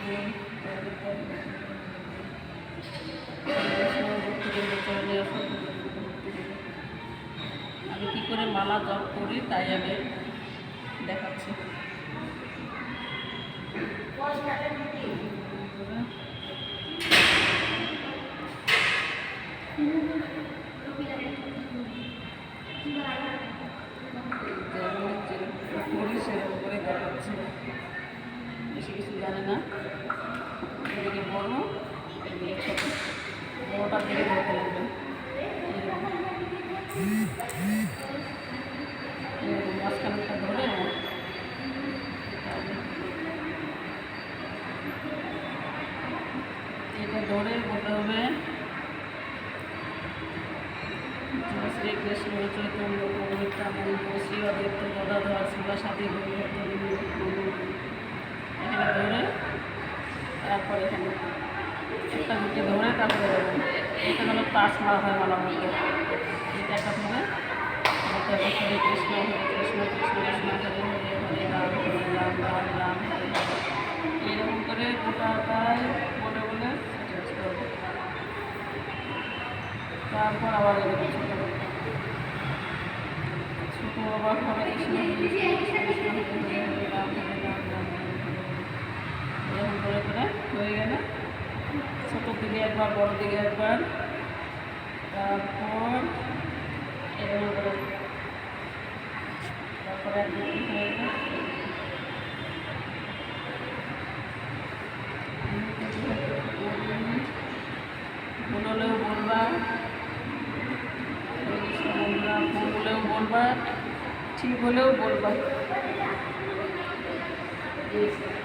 আমি কী করে মালা জপ করি তাই আমি দেখাচ্ছি। যেমন যেরকম জানে না। এদিকে বড় এদিকে ছোটো। বড়টার দিকে ধরতে লাগবে মাঝখানটা ধরে এটা ধরে বলতে হবে। শ্রীকৃষ্ণ, চৈতন্য প্রভু নিত্যানন্দ শ্রী অদ্বৈত গদাধর শিবাসাদি গৌরভক্ত এখানে ধরে তারপর এখানে একটা দিকে ধরে তারপরে এটা হলো পাঁচ মালা হয় মালার মধ্যে এটা একটা ধরে কৃষ্ণ কৃষ্ণ কৃষ্ণ কৃষ্ণ হরে হরে রাম এরকম করে গোটাটাই বলে বলে তারপর আবার ছোটো আবার কৃষ্ণ কৃষ্ণ কৃষ্ণ হরে রাম রাম হরে হরে এরকম করে করে হয়ে গেলে ছোটোর দিকে একবার বড় দিকে একবার। তারপর তারপরে বললেও বলবা। কৃষ্ণ বলবা। ঠিক হলেও বলবা। হরে কৃষ্ণ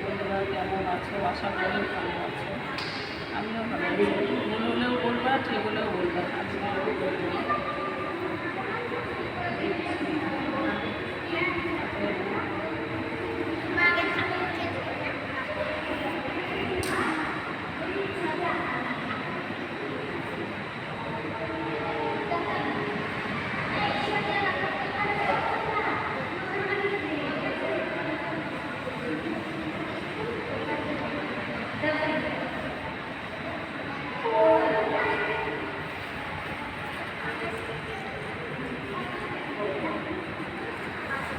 বন্ধুরা কেমন আছো? আশা করি ভালো আছো? আমিও ভালো আছি। ভুল হলেও বলবা, ঠিক হলেও বলবা। বলব।